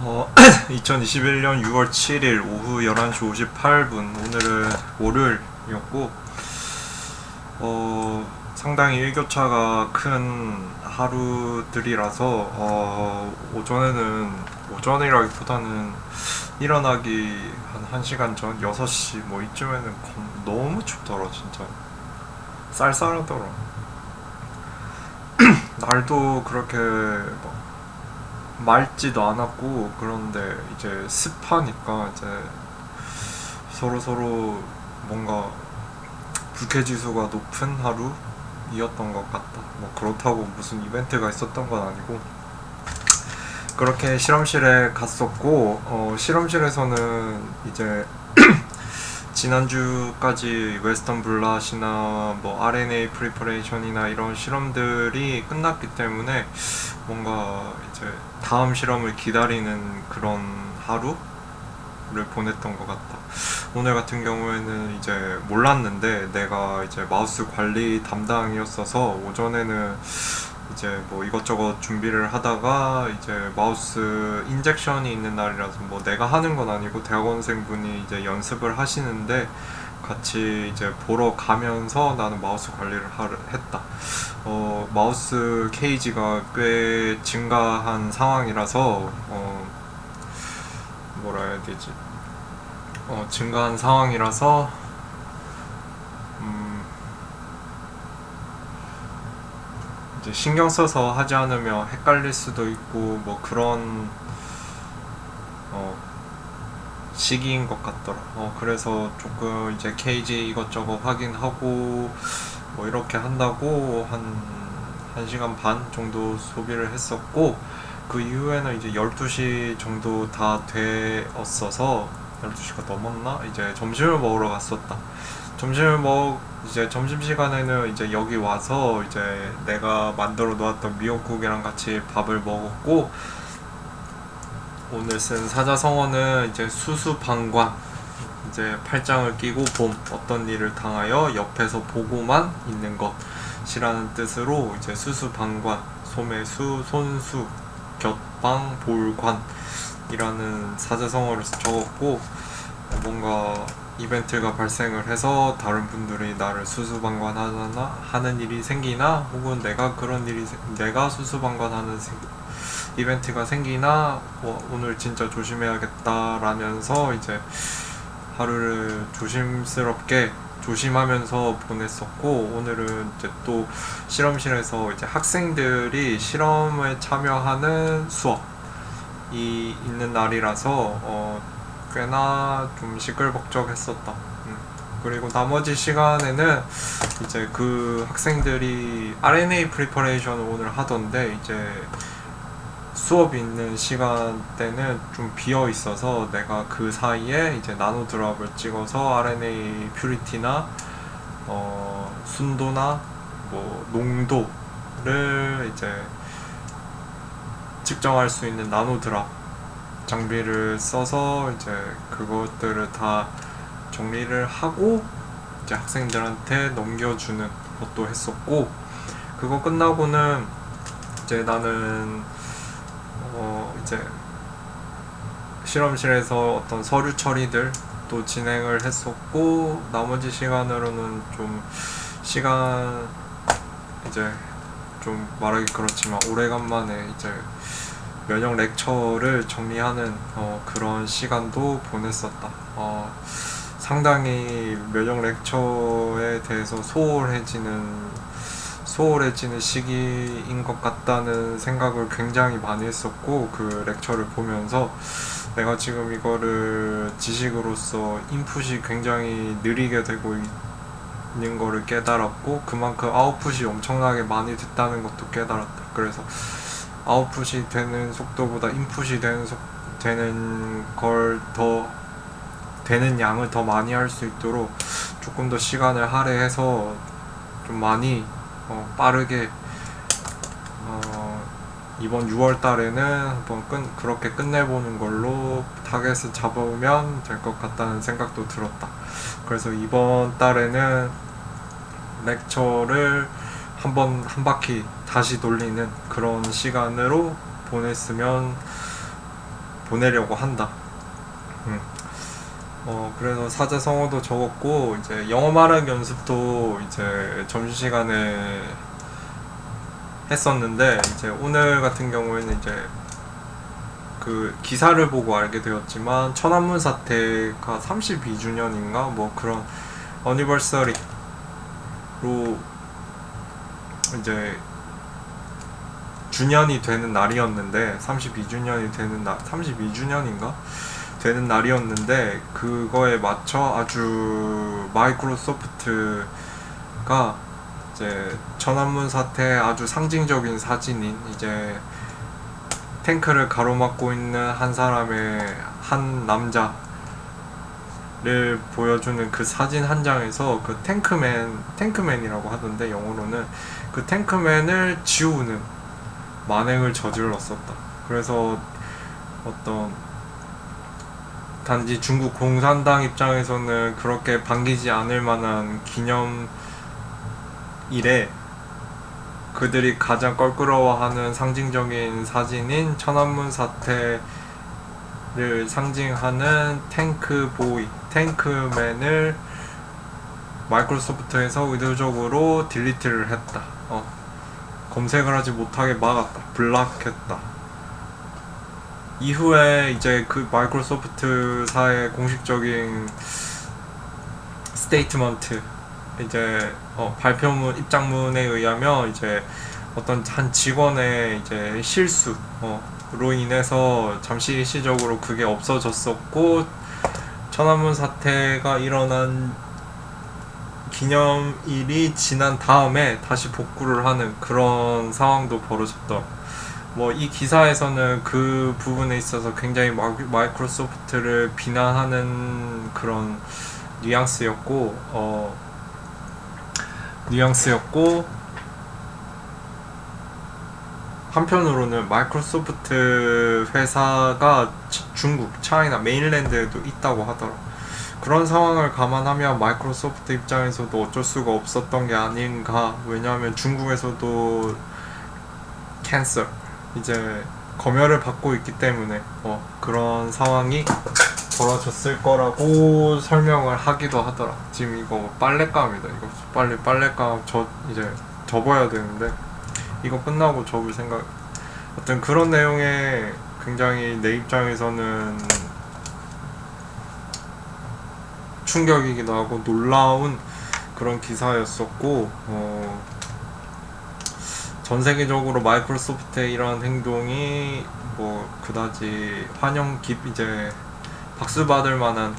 어, 2021년 6월 7일 오후 11시 58분 오늘은 월요일이었고 어, 상당히 일교차가 큰 하루들이라서 어, 오전에는 오전이라기보다는 일어나기 한 1시간 전 6시 뭐 이쯤에는 검- 너무 춥더라 진짜. 쌀쌀하더라. 날도 그렇게 막 맑지도 않았고 그런데 이제 습하니까 이제 서로 서로 뭔가 불쾌지수가 높은 하루이었던 것 같다. 뭐 그렇다고 무슨 이벤트가 있었던 건 아니고 그렇게 실험실에 갔었고 어, 실험실에서는 이제 지난주까지 웨스턴 블라시나 뭐 RNA 프리퍼레이션이나 이런 실험들이 끝났기 때문에 뭔가 이제 다음 실험을 기다리는 그런 하루를 보냈던 것 같다. 오늘 같은 경우에는 이제 몰랐는데 내가 이제 마우스 관리 담당이었어서 오전에는 이제 뭐 이것저것 준비를 하다가 이제 마우스 인젝션이 있는 날이라서 뭐 내가 하는 건 아니고 대학원생 분이 이제 연습을 하시는데 같이 이제 보러 가면서 나는 마우스 관리를 하려 했다. 어, 마우스 케이지가 꽤 증가한 상황이라서 어, 뭐라 해야 되지? 어, 증가한 상황이라서 음, 신경 써서 하지 않으면 헷갈릴 수도 있고 뭐 그런 어, 시기인 것 같더라. 어, 그래서 조금 이제 케이지 이것저것 확인하고 뭐 이렇게 한다고 한 1시간 반 정도 소비를 했었고 그 이후에는 이제 12시 정도 다 되었어서 12시가 넘었나? 이제 점심을 먹으러 갔었다. 점심을 먹 이제 점심 시간에는 이제 여기 와서 이제 내가 만들어 놓았던 미역국이랑 같이 밥을 먹었고 오늘 쓴 사자성어는 이제 수수방관 이제 팔짱을 끼고 봄 어떤 일을 당하여 옆에서 보고만 있는 것이라는 뜻으로 이제 수수방관 소매수 손수 곁방 볼관이라는 사자성어를 적었고 뭔가 이벤트가 발생을 해서 다른 분들이 나를 수수방관하거나 하는 일이 생기나 혹은 내가 그런 일이 생- 내가 수수방관하는 생- 이벤트가 생기나 뭐 오늘 진짜 조심해야겠다라면서 이제 하루를 조심스럽게 조심하면서 보냈었고 오늘은 이제 또 실험실에서 이제 학생들이 실험에 참여하는 수업이 있는 날이라서 어, 꽤나 좀 시끌벅적했었다. 음. 그리고 나머지 시간에는 이제 그 학생들이 RNA 프리퍼레이션을 오늘 하던데 이제 수업이 있는 시간대는 좀 비어 있어서 내가 그 사이에 이제 나노 드랍을 찍어서 RNA 퓨리티나 어, 순도나 뭐 농도를 이제 측정할 수 있는 나노 드랍 장비를 써서 이제 그것들을 다 정리를 하고 이제 학생들한테 넘겨주는 것도 했었고 그거 끝나고는 이제 나는 어 이제 실험실에서 어떤 서류 처리들 또 진행을 했었고 나머지 시간으로는 좀 시간 이제 좀 말하기 그렇지만 오래간만에 이제 면역 렉처를 정리하는 어, 그런 시간도 보냈었다. 어, 상당히 면역 렉처에 대해서 소홀해지는 소홀해지는 시기인 것 같다는 생각을 굉장히 많이 했었고 그 렉처를 보면서 내가 지금 이거를 지식으로서 인풋이 굉장히 느리게 되고 있는 거를 깨달았고 그만큼 아웃풋이 엄청나게 많이 됐다는 것도 깨달았다. 그래서 아웃풋이 되는 속도보다 인풋이 되는 속 되는 걸 더 되는 양을 더 많이 할 수 있도록 조금 더 시간을 할애해서 좀 많이 어, 빠르게 어, 이번 6월 달에는 한번 끝, 그렇게 끝내보는 걸로 타겟을 잡으면 될 것 같다는 생각도 들었다. 그래서 이번 달에는 렉처를 한번 한 바퀴 다시 돌리는 그런 시간으로 보냈으면 보내려고 한다. 음. 어 그래서 사자성어도 적었고 이제 영어 말하기 연습도 이제 점심 시간에 했었는데 이제 오늘 같은 경우에는 이제 그 기사를 보고 알게 되었지만 천안문 사태가 32주년인가? 뭐 그런 어니버서리로 이제 주년이 되는 날이었는데 32주년이 되는 날 32주년인가 되는 날이었는데 그거에 맞춰 아주 마이크로소프트가 이제 천안문 사태 아주 상징적인 사진인 이제 탱크를 가로막고 있는 한 사람의 한 남자 를 보여주는 그 사진 한 장에서 그 탱크맨 탱크맨이라고 하던데 영어로는 그 탱크맨을 지우는 만행을 저질렀었다. 그래서 어떤 단지 중국 공산당 입장에서는 그렇게 반기지 않을 만한 기념일에 그들이 가장 껄끄러워하는 상징적인 사진인 천안문 사태를 상징하는 탱크 보이, 탱크맨을 마이크로소프트에서 의도적으로 딜리트를 했다. 어. 검색을 하지 못하게 막았다. 블락했다. 이후에 이제 그 마이크로소프트사의 공식적인 스테이트먼트 이제 어, 발표문 입장문에 의하면 이제 어떤 한 직원의 이제 실수 어, 로 인해서 잠시 일시적으로 그게 없어졌었고 천안문 사태가 일어난 기념일이 지난 다음에 다시 복구를 하는 그런 상황도 벌어졌다. 뭐 이 기사에서는 그 부분에 있어서 굉장히 마, 마이크로소프트를 비난하는 그런 뉘앙스였고 어 뉘앙스였고 한편으로는 마이크로소프트 회사가 치- 중국, 차이나 메인랜드에도 있다고 하더라. 그런 상황을 감안하면 마이크로소프트 입장에서도 어쩔 수가 없었던 게 아닌가. 왜냐하면 중국에서도 캔서 이제 검열을 받고 있기 때문에 어, 그런 상황이 벌어졌을 거라고 설명을 하기도 하더라. 지금 이거 빨랫감이다. 이거 빨리 빨랫감 저 이제 접어야 되는데 이거 끝나고 접을 생각. 어떤 그런 내용에 굉장히 내 입장에서는 충격이기도 하고 놀라운 그런 기사였었고 어, 전 세계적으로 마이크로소프트의 이러한 행동이 뭐 그다지 환영 깊 이제 박수 받을 만한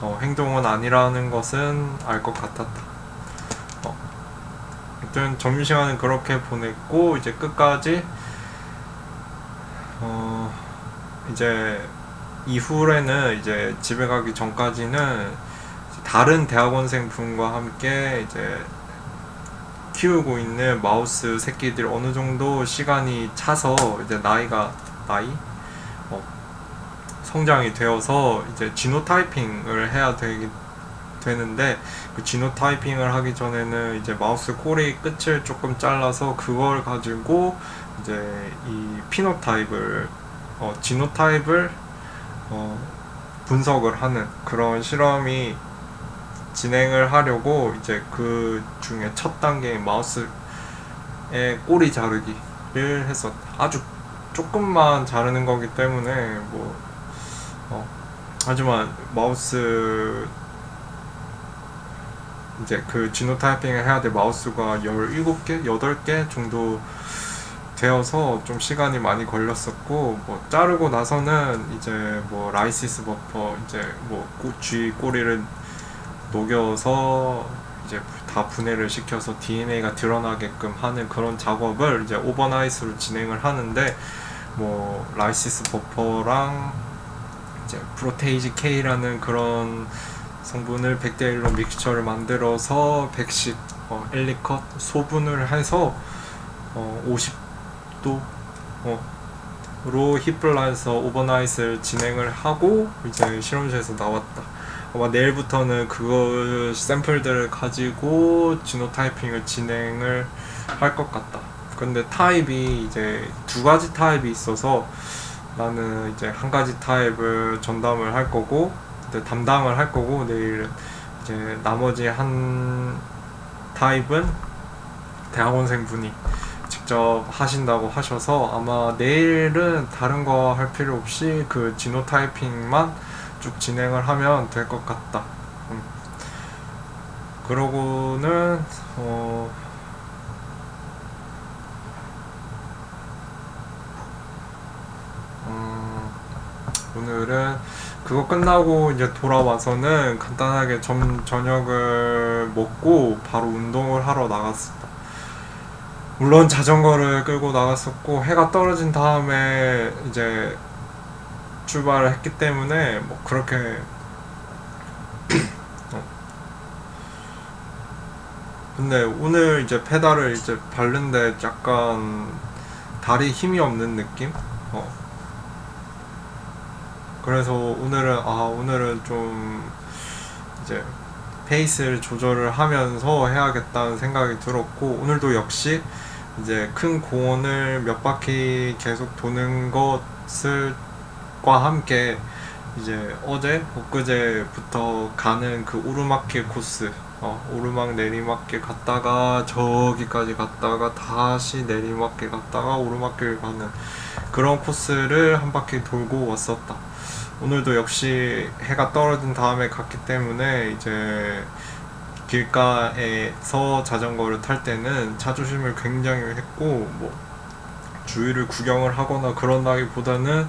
어, 행동은 아니라는 것은 알 것 같았다. 어. 아무튼 점심시간은 그렇게 보냈고 이제 끝까지 어 이제 이후에는 이제 집에 가기 전까지는 다른 대학원생 분과 함께 이제 키우고 있는 마우스 새끼들 어느 정도 시간이 차서 이제 나이가 나이? 어, 성장이 되어서 이제 지노타이핑을 해야 되기 되는데 그 지노타이핑을 하기 전에는 이제 마우스 꼬리 끝을 조금 잘라서 그걸 가지고 이제 이 피노타입을 어, 지노타입을 어, 분석을 하는 그런 실험이 진행을 하려고 이제 그 중에 첫 단계인 마우스의 꼬리 자르기를 했었다. 아주 조금만 자르는 거기 때문에 뭐 어, 하지만 마우스 이제 그 지노타이핑을 해야 될 마우스가 17개, 8개 정도 되어서 좀 시간이 많이 걸렸었고 뭐 자르고 나서는 이제 뭐 라이시스 버퍼 이제 뭐 꼬- G 꼬리를 녹여서 이제 다 분해를 시켜서 DNA가 드러나게끔 하는 그런 작업을 이제 오버나이트로 진행을 하는데 뭐 라이시스 버퍼랑 이제 프로테이지 K라는 그런 성분을 100대 1로 믹스처를 만들어서 100씩 어, 엘리컷 소분을 해서 어, 50도 어, 로 히플라에서 오버나이트를 진행을 하고 이제 실험실에서 나왔다. 아마 내일부터는 그거 샘플들을 가지고 지노타이핑을 진행을 할 것 같다. 근데 타입이 이제 두 가지 타입이 있어서 나는 이제 한 가지 타입을 전담을 할 거고 담당을 할 거고 내일 이제 나머지 한 타입은 대학원생 분이 직접 하신다고 하셔서 아마 내일은 다른 거 할 필요 없이 그 진호 타이핑만 쭉 진행을 하면 될 것 같다. 음. 그러고는 어 음, 오늘은 그거 끝나고 이제 돌아와서는 간단하게 점 저녁을 먹고 바로 운동을 하러 나갔습니다. 물론 자전거를 끌고 나갔었고 해가 떨어진 다음에 이제 출발을 했기 때문에 뭐 그렇게 어. 근데 오늘 이제 페달을 이제 밟는데 약간 다리 힘이 없는 느낌? 어. 그래서 오늘은 아 오늘은 좀 이제 페이스를 조절을 하면서 해야겠다는 생각이 들었고 오늘도 역시 이제 큰 공원을 몇 바퀴 계속 도는 것을 과 함께 이제 어제 엊그제부터 가는 그 오르막길 코스 어, 오르막 내리막길 갔다가 저기까지 갔다가 다시 내리막길 갔다가 오르막길 가는 그런 코스를 한 바퀴 돌고 왔었다. 오늘도 역시 해가 떨어진 다음에 갔기 때문에 이제 길가에서 자전거를 탈 때는 차조심을 굉장히 했고 뭐 주위를 구경을 하거나 그런다기보다는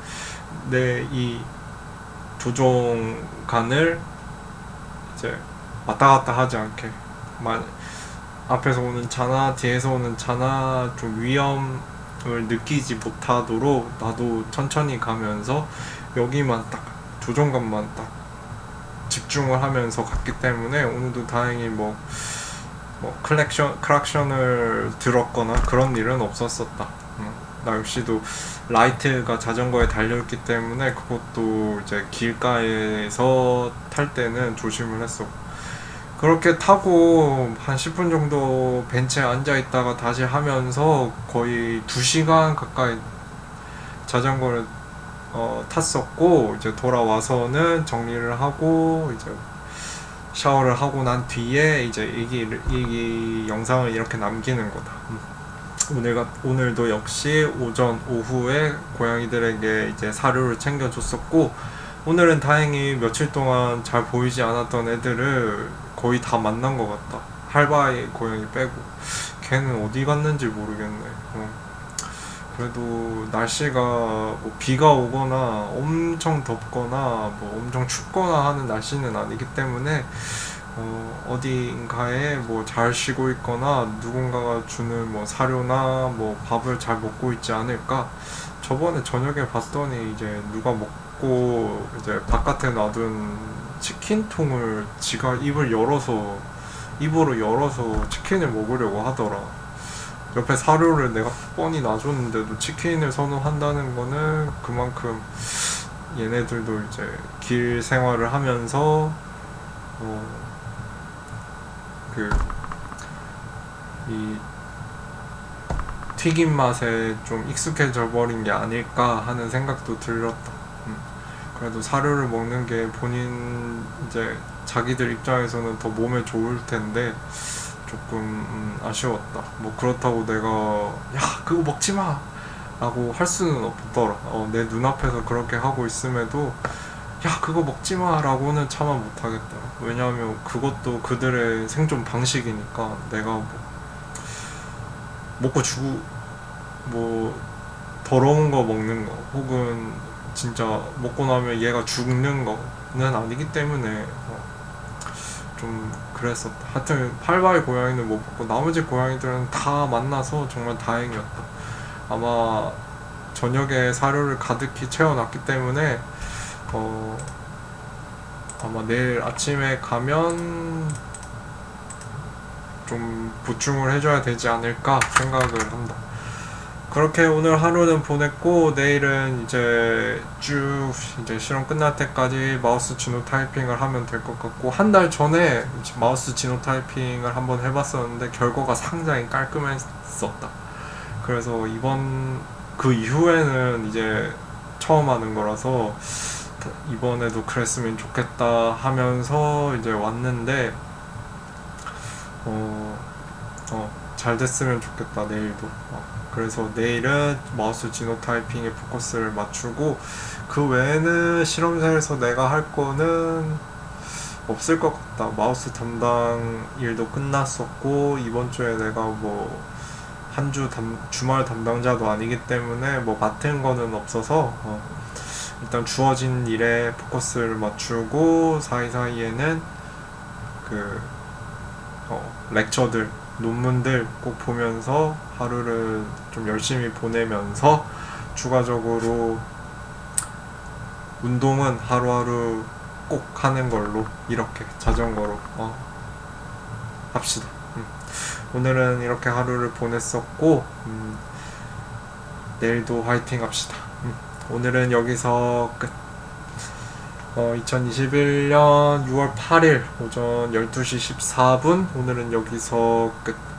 내 이 조종간을 이제 왔다 갔다 하지 않게 만 앞에서 오는 차나 뒤에서 오는 차나 좀 위험을 느끼지 못하도록 나도 천천히 가면서 여기만 딱 조종간만 딱 집중을 하면서 갔기 때문에 오늘도 다행히 뭐, 뭐 클렉션, 클락션을 들었거나 그런 일은 없었었다. 음, 나 역시도 라이트가 자전거에 달려있기 때문에 그것도 이제 길가에서 탈 때는 조심을 했어. 그렇게 타고 한 10분 정도 벤치에 앉아 있다가 다시 하면서 거의 2시간 가까이 자전거를 어, 탔었고 이제 돌아와서는 정리를 하고 이제 샤워를 하고 난 뒤에 이제 이, 이 영상을 이렇게 남기는 거다. 음. 오늘 오늘도 역시 오전 오후에 고양이들에게 이제 사료를 챙겨줬었고 오늘은 다행히 며칠 동안 잘 보이지 않았던 애들을 거의 다 만난 것 같다. 할바이 고양이 빼고 걔는 어디 갔는지 모르겠네. 어. 그래도 날씨가 뭐 비가 오거나 엄청 덥거나 뭐 엄청 춥거나 하는 날씨는 아니기 때문에 어, 어디인가에 뭐 잘 쉬고 있거나 누군가가 주는 뭐 사료나 뭐 밥을 잘 먹고 있지 않을까? 저번에 저녁에 봤더니 이제 누가 먹고 이제 바깥에 놔둔 치킨통을 지가 입을 열어서 입으로 열어서 치킨을 먹으려고 하더라. 옆에 사료를 내가 뻔히 놔줬는데도 치킨을 선호한다는 거는 그만큼 얘네들도 이제 길 생활을 하면서 어 그이 튀김 맛에 좀 익숙해져 버린 게 아닐까 하는 생각도 들었다. 음. 그래도 사료를 먹는 게 본인 이제 자기들 입장에서는 더 몸에 좋을 텐데 조금 음, 아쉬웠다. 뭐 그렇다고 내가 야 그거 먹지 마 라고 할 수는 없더라. 어, 내 눈앞에서 그렇게 하고 있음에도 야 그거 먹지 마라고는 차마 못하겠다. 왜냐하면 그것도 그들의 생존 방식이니까 내가 뭐 먹고 죽고 뭐 더러운 거 먹는 거 혹은 진짜 먹고 나면 얘가 죽는 거는 아니기 때문에 어, 좀 그랬었다. 하여튼 팔바의 고양이는 못 봤고 나머지 고양이들은 다 만나서 정말 다행이었다. 아마 저녁에 사료를 가득히 채워놨기 때문에 어 아마 내일 아침에 가면 좀 보충을 해줘야 되지 않을까 생각을 한다. 그렇게 오늘 하루는 보냈고 내일은 이제 쭉 이제 실험 끝날 때까지 마우스 진호 타이핑을 하면 될 것 같고 한 달 전에 마우스 진호 타이핑을 한번 해봤었는데 결과가 상당히 깔끔했었다. 그래서 이번 그 이후에는 이제 처음 하는 거라서 이번에도 그랬으면 좋겠다 하면서 이제 왔는데 어, 어, 잘 됐으면 좋겠다 내일도. 어, 그래서 내일은 마우스 지노 타이핑에 포커스를 맞추고 그 외에는 실험실에서 내가 할 거는 없을 것 같다. 마우스 담당 일도 끝났었고 이번 주에 내가 뭐 한주 주말 담당자도 아니기 때문에 뭐 맡은 거는 없어서 어, 일단 주어진 일에 포커스를 맞추고 사이사이에는 그 어, 렉처들 논문들 꼭 보면서 하루를 좀 열심히 보내면서 추가적으로 운동은 하루하루 꼭 하는 걸로 이렇게 자전거로 어, 합시다. 음. 오늘은 이렇게 하루를 보냈었고 음, 내일도 화이팅 합시다. 음. 오늘은 여기서 끝. 어, 2021년 6월 8일 오전 12시 14분 오늘은 여기서 끝.